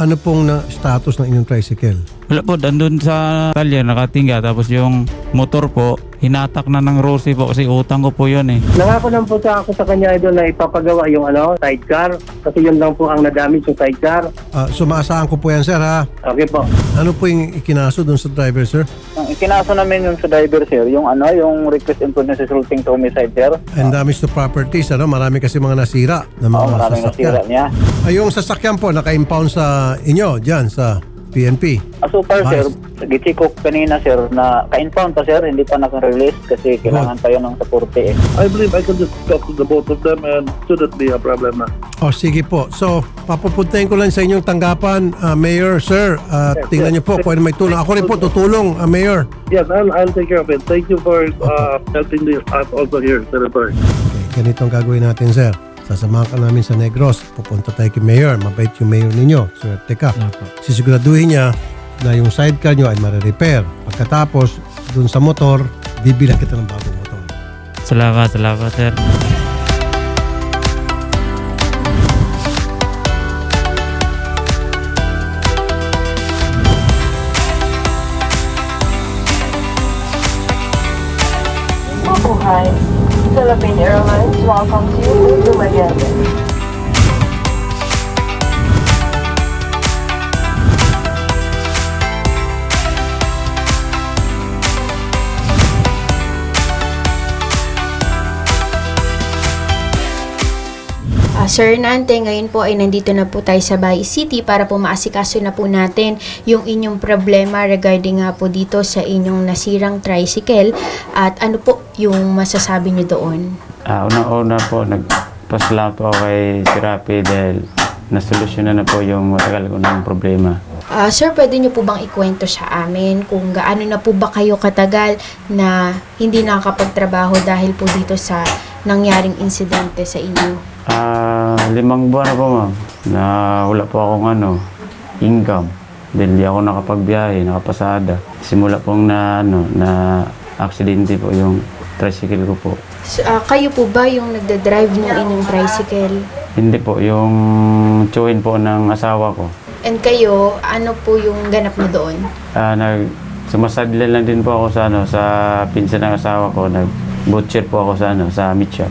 Ano pong na status ng inyong tricycle? Wala po, dandun sa talyer, nakatingga. Tapos yung motor po, hinatak na ng Rosie po kasi utang ko po yun eh. Nangako lang po sa ako sa kanya idol na ipapagawa yung ano, sidecar. Kasi yun lang po ang nadamage yung sidecar. Ah, so maasahan ko po yan, sir, ha? Okay po. Ano po yung ikinaso doon sa driver, sir? Ang ikinaso namin yung sa driver sir, yung ano, yung request imprudence resulting to homicide sir. And damage to properties, ano? Marami kasi mga nasira na mga Oo, maraming nasira sasakyan. niya. Ay, yung sasakyan po, naka-impound sa inyo, dyan, sa PNP. Ah, so far sir, Nice. gichi ko kanina sir na ka-impound pa sir, hindi pa naka-release kasi kailangan pa yun ng suporte eh. I believe I can just talk to the both of them and shouldn't be a problem na. O, sige po. So, papupuntahin ko lang sa inyong tanggapan, ah, Mayor, sir. At tingnan niyo po kung ano may tulong. Ako rin po tutulong, ah, Mayor. Yes, I'll, I'll take care of it. Thank you for uh, helping the, us also here, Senator. Okay, ganito ang gagawin natin, sir. Sasamahan ka namin sa Negros. Pupunta tayo kay Mayor. Mabait yung Mayor ninyo. Swerte ka. Sisiguraduhin niya na yung sidecar nyo ay marirepair. Pagkatapos, dun sa motor, bibilang kita ng bagong motor. Salamat, salamat sir. Mabuhay. Philippine Airlines welcomes you to Dumaguete. Sir Nante, ngayon po ay nandito na po tayo sa Bay City para po maasikaso na po natin yung inyong problema regarding nga po dito sa inyong nasirang tricycle at ano po yung masasabi niyo doon. Ah, una-una po, nagpasalamat po ako kay Sirapi dahil nasolusyonan na po yung matagal ko ng problema. Ah, sir, pwede niyo po bang ikwento sa amin kung gaano na po ba kayo katagal na hindi nakakapagtrabaho dahil po dito sa nangyaring insidente sa inyo? Ah, limang buwan na po ma'am na wala po akong ano, income. Dahil di ako nakapagbiyahe, nakapasada. Simula pong na, ano, na aksidente po yung tricycle ko po. So, ah, kayo po ba yung nagda-drive ng inyong tricycle? Hindi po, yung chewin po ng asawa ko. And kayo, ano po yung ganap mo doon? Ah, nag sumasadlan lang din po ako sa ano sa pinsan ng asawa ko, nag butcher po ako sa ano sa meat shop.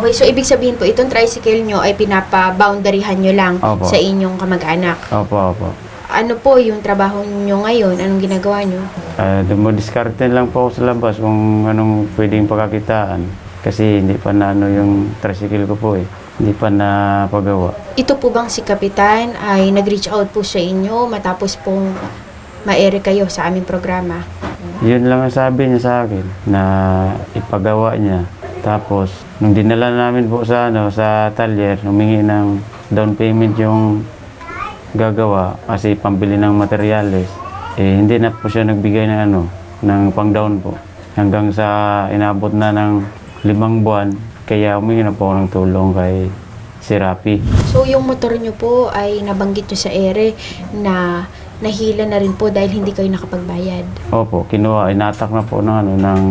Okay, so ibig sabihin po, itong tricycle nyo ay pinapa-boundaryhan nyo lang Opo. sa inyong kamag-anak. Opo, opo. Ano po yung trabaho nyo ngayon? Anong ginagawa nyo? Ah, dumo-diskarte lang po ako sa labas kung anong pwedeng pagkakitaan. Kasi hindi pa na ano yung tricycle ko po eh. Hindi pa na pagawa. Ito po bang si Kapitan ay nag-reach out po sa inyo matapos pong ma-air kayo sa aming programa? Yun lang ang sabi niya sa akin na ipagawa niya. Tapos, nung dinala namin po sa, ano, sa talyer, humingi ng down payment yung gagawa kasi pambili ng materyales. Eh, hindi na po siya nagbigay ng ano, ng pang down po. Hanggang sa inabot na ng limang buwan, kaya humingi na po ng tulong kay si Rapi. So yung motor nyo po ay nabanggit nyo sa ere na nahila na rin po dahil hindi kayo nakapagbayad. Opo, kinuha, inatak na po ng, ano, ng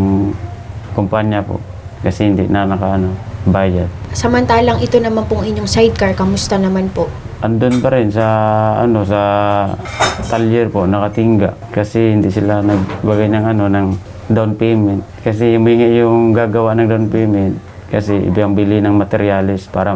kumpanya po. Kasi hindi na naka, ano, bayad. Samantalang ito naman pong inyong sidecar, kamusta naman po? andun pa rin sa ano sa talyer po nakatingga kasi hindi sila nagbagay ng ano ng down payment kasi humingi yung gagawa ng down payment kasi ibang bili ng materyales para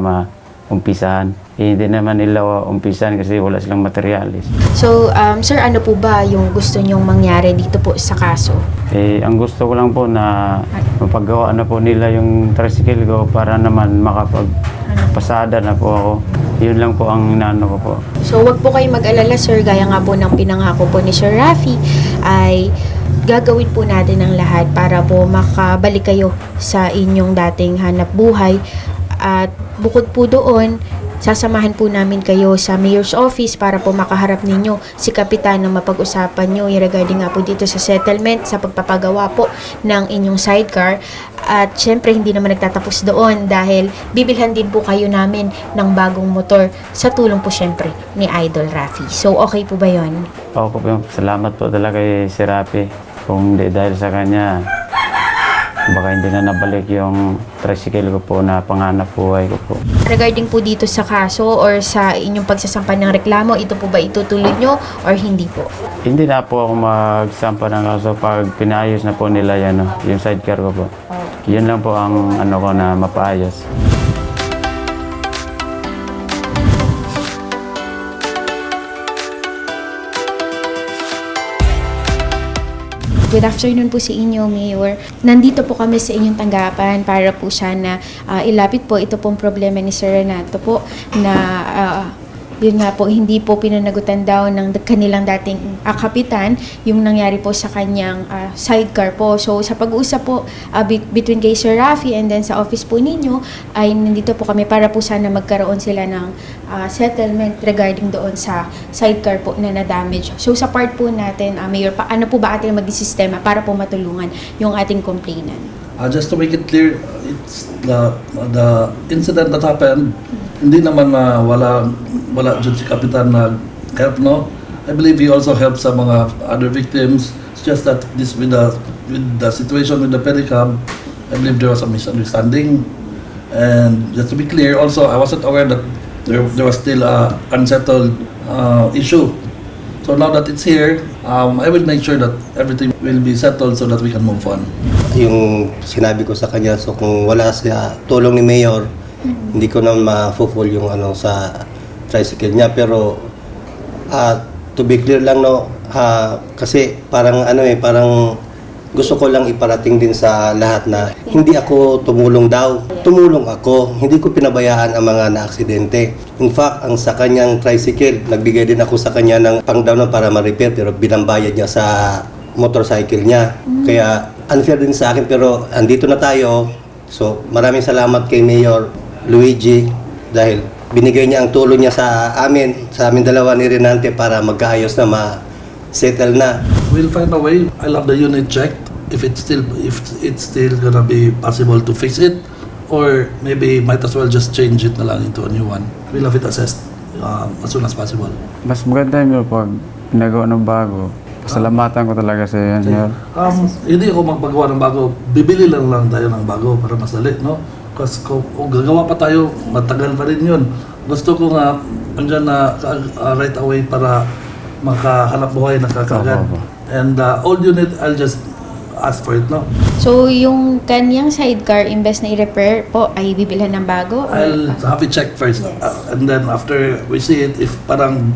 maumpisahan eh, hindi naman nila umpisahan kasi wala silang materyales So, um, sir, ano po ba yung gusto nyong mangyari dito po sa kaso? eh ang gusto ko lang po na mapagawa na po nila yung tricycle ko para naman makapagpasada na po ako yun lang po ang inaano ko po So, wag po kayo mag-alala, sir. Gaya nga po ng pinangako po ni Sir Rafi, ay gagawin po natin ang lahat para po makabalik kayo sa inyong dating hanap buhay. At bukod po doon, sasamahan po namin kayo sa mayor's office para po makaharap ninyo si kapitan na mapag-usapan nyo. Regarding nga po dito sa settlement sa pagpapagawa po ng inyong sidecar. At syempre hindi naman nagtatapos doon dahil bibilhan din po kayo namin ng bagong motor. Sa tulong po syempre ni Idol Rafi. So okay po ba yon? ako po salamat po talaga kay si Rapi kung hindi dahil sa kanya baka hindi na nabalik yung tricycle ko po na panganap buhay ko po. Regarding po dito sa kaso or sa inyong pagsasampa ng reklamo, ito po ba itutuloy nyo or hindi po? Hindi na po ako magsampa ng kaso pag pinayos na po nila yan, no, yung sidecar ko po. Yun lang po ang ano ko na mapaayos. Good afternoon po sa inyo, Mayor. Nandito po kami sa inyong tanggapan para po sana ah, ilapit po ito pong problema ni Sir Renato po na ah, yun nga po, hindi po pinanagutan daw ng kanilang dating ah, kapitan yung nangyari po sa kanyang ah, sidecar po. So sa pag-uusap po be- between kay Sir Rafi and then sa office po ninyo ay nandito po kami para po sana magkaroon sila ng ah, settlement regarding doon sa sidecar po na na-damage. So sa part po natin, ah, Mayor, paano po ba ating maging sistema para po matulungan yung ating complainant? Uh, just to make it clear, it's the the incident that happened, hindi naman na wala wala dyan si Kapitan na help, no? I believe he also helped sa mga other victims. It's just that this with the with the situation with the pedicab, I believe there was a misunderstanding. And just to be clear, also I wasn't aware that there, there was still a unsettled uh, issue. So now that it's here, um, I will make sure that everything will be settled so that we can move on. yung sinabi ko sa kanya so kung wala sa tulong ni Mayor hindi ko na ma-fulfill yung ano sa tricycle niya pero ah, to be clear lang no ah, kasi parang ano eh parang gusto ko lang iparating din sa lahat na hindi ako tumulong daw. Tumulong ako. Hindi ko pinabayaan ang mga na-aksidente. In fact, ang sa kanyang tricycle, nagbigay din ako sa kanya ng pang-down para ma-repair pero binambayad niya sa motorcycle niya. Kaya unfair din sa akin pero andito na tayo. So maraming salamat kay Mayor Luigi dahil binigay niya ang tulong niya sa amin, sa amin dalawa ni Renante para magkaayos na ma-settle na. We'll find a way. I'll have the unit checked if it's still if it's still gonna be possible to fix it, or maybe might as well just change it na lang into a new one. We'll have it assessed um, as soon as possible. Mas maganda yun pag nagawa ng bago. Pasalamatan ko talaga sa Mayor. Um, hindi ako magpagawa ng bago. Bibili lang lang tayo ng bago para mas dali, no? Kasi kung, kung gagawa pa tayo, matagal pa rin yun. Gusto ko nga, andyan na ka- uh, right away para makahanap buhay na. Opo, opo. And uh, old unit, I'll just ask for it, no? So yung kanyang sidecar, imbes na i-repair po, ay bibilhan ng bago? or- I'll have it checked first. Uh, and then after we see it, if parang,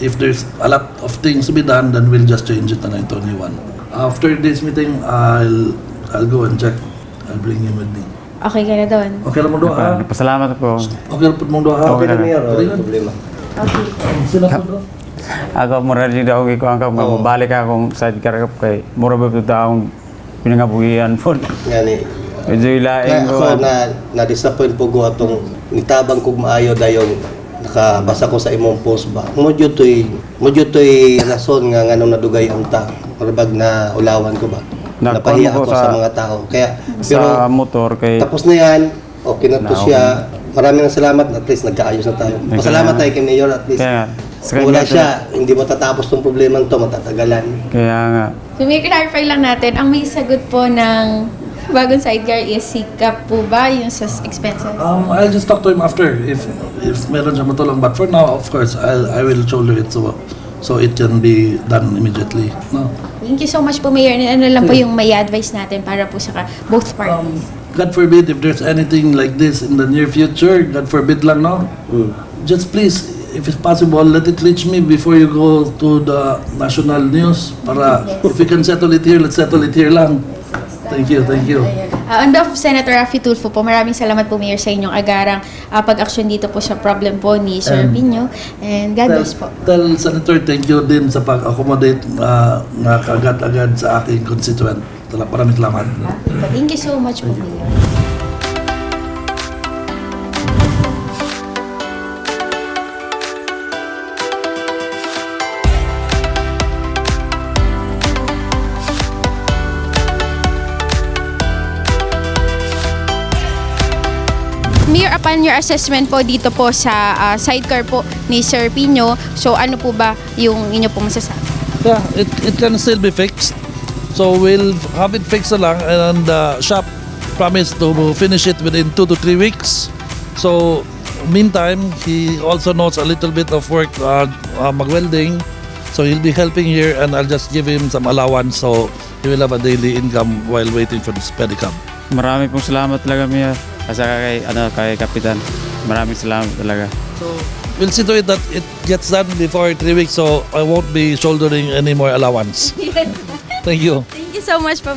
if there's a lot of things to be done, then we'll just change it new one. After this meeting, I'll, I'll go and check. I'll bring him with me. Okay ka na doon? Okay lang mo doon, ha? Pasalamat po. Okay lang mong doon, ha? Okay na na. Mayor, walang good. problema. Okay. Sino po doon? Ako mura rin daw ko ang kap Oo. balik akong sidecar kap kay mura ba ito taong pinangabuhian po. Eh. Medyo ilaing ko. ako na na-disappoint po ko atong nitabang kog maayo dayon nakabasa ko sa imong post ba. Modyo to'y modyo to'y rason nga nganong nadugay ang ta. Marabag na ulawan ko ba. Napahiya ako sa, sa- mga tao. Kaya sa pero motor kay tapos na yan. Okay na to Na, siya. Maraming salamat at least nagkaayos na tayo. Pasalamat tayo kay Mayor at least. Kaya, sa Kung wala siya, hindi matatapos tong problema to, matatagalan. kaya nga So may clarify lang natin, ang may sagot po ng bagong sidecar is sikap po ba yung sa expenses? Um, I'll just talk to him after if if meron siya matulong. But for now, of course, I'll, I will shoulder it so so it can be done immediately. No? Thank you so much po, Mayor. And ano lang po yung may advice natin para po sa both parties. God forbid if there's anything like this in the near future, God forbid lang, no? Just please, if it's possible, let it reach me before you go to the national news para if we can settle it here, let's settle it here lang. Thank you, thank you. Uh, on behalf of Senator Raffy Tulfo po, maraming salamat po, Mayor, sa inyong agarang ah, pag-aksyon dito po sa problem po ni Sir And- Pino. And God bless po. Tell Senator, thank you din sa pag-accommodate na na kaagad-agad sa aking constituent. Maraming salamat. Thank you so much po, Mayor. Mayor, upon your assessment po dito po sa ah, sidecar po ni Sir Pino, so ano po ba yung inyo pong masasabi? Yeah, it, it can still be fixed. So we'll have it fixed na lang and uh, shop promised to finish it within two to three weeks. So meantime, he also knows a little bit of work uh, uh, mag-welding. So he'll be helping here and I'll just give him some allowance so he will have a daily income while waiting for this pedicab. Marami pong salamat talaga, Mayor. Kasi kay, ano, kay Kapitan. Maraming salamat talaga. So we'll see to it that it gets done before three weeks so I won't be shouldering any more allowance. Thank you. Thank you so much po,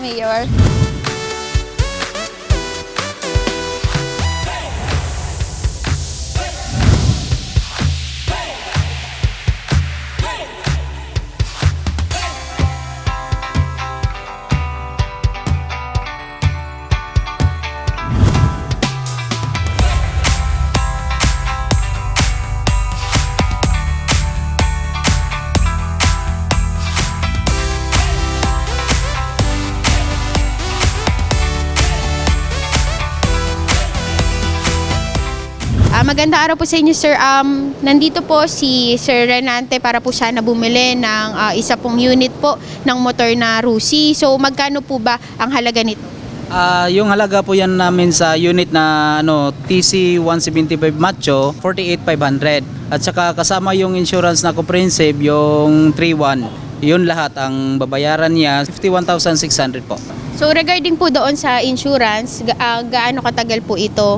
maganda araw po sa inyo, sir. Um, nandito po si Sir Renante para po sana bumili ng ah, isa pong unit po ng motor na Rusi. So, magkano po ba ang halaga nito? Ah, yung halaga po yan namin sa unit na ano TC 175 Macho 48,500 at saka kasama yung insurance na comprehensive yung 31 yun lahat ang babayaran niya 51,600 po So, regarding po doon sa insurance, ga- ah, gaano katagal po ito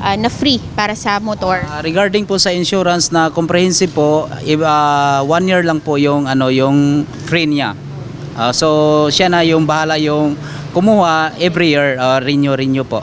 ah, na free para sa motor? Ah, regarding po sa insurance na comprehensive po ah, one year lang po yung ano yung free niya Ah, so siya na yung bahala yung kumuha every year ah, renew renew po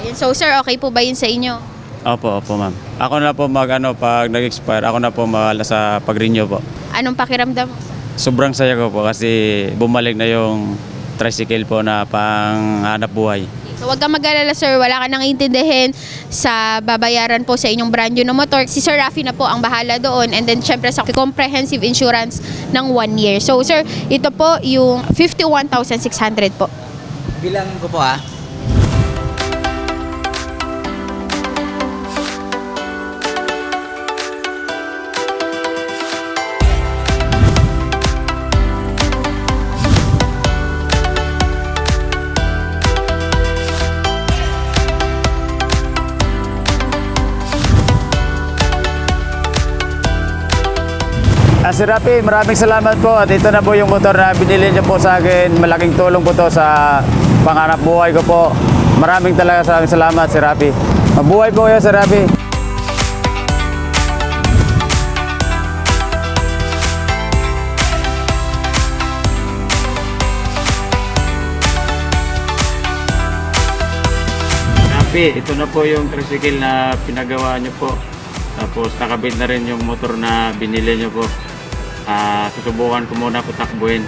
Ayun. So, sir, okay po ba yun sa inyo? Opo, opo, ma'am. Ako na po mag, ano, pag nag-expire, ako na po mahala sa pag-renew po. Anong pakiramdam? Sobrang saya ko po kasi bumalik na yung tricycle po na pang hanap buhay. So, wag kang mag-alala, sir. Wala ka nang intindihin sa babayaran po sa inyong brand new na motor. Si Sir Rafi na po ang bahala doon. And then, syempre, sa comprehensive insurance ng one year. So, sir, ito po yung 51,600 po. bilangin ko po ah Sir Rafi, maraming salamat po at ito na po yung motor na binili niyo po sa akin. Malaking tulong po to sa pangarap buhay ko po. Maraming talaga maraming salamat, Sir Rafi. Mabuhay po kayo, Sir Rafi. Rafi, ito na po yung tricycle na pinagawa niyo po. Tapos nakabit na rin yung motor na binili niyo po. Ah, susubukan ko muna po takbuhin.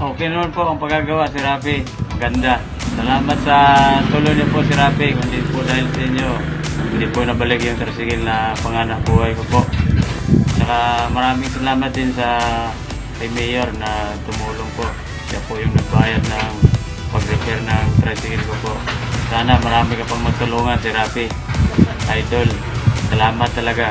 Okay naman po ang paggagawa si Rafi. Maganda. Salamat sa tulong niyo po si Rafi. Kundi po dahil sa inyo, hindi po nabalik yung tricycle na panganak buhay ko po. Saka maraming salamat din sa kay Mayor na tumulong po. Siya po yung nagbayad ng pag-repair ng tricycle ko po. Sana marami ka pang magtulungan si Rafi. Idol, salamat talaga.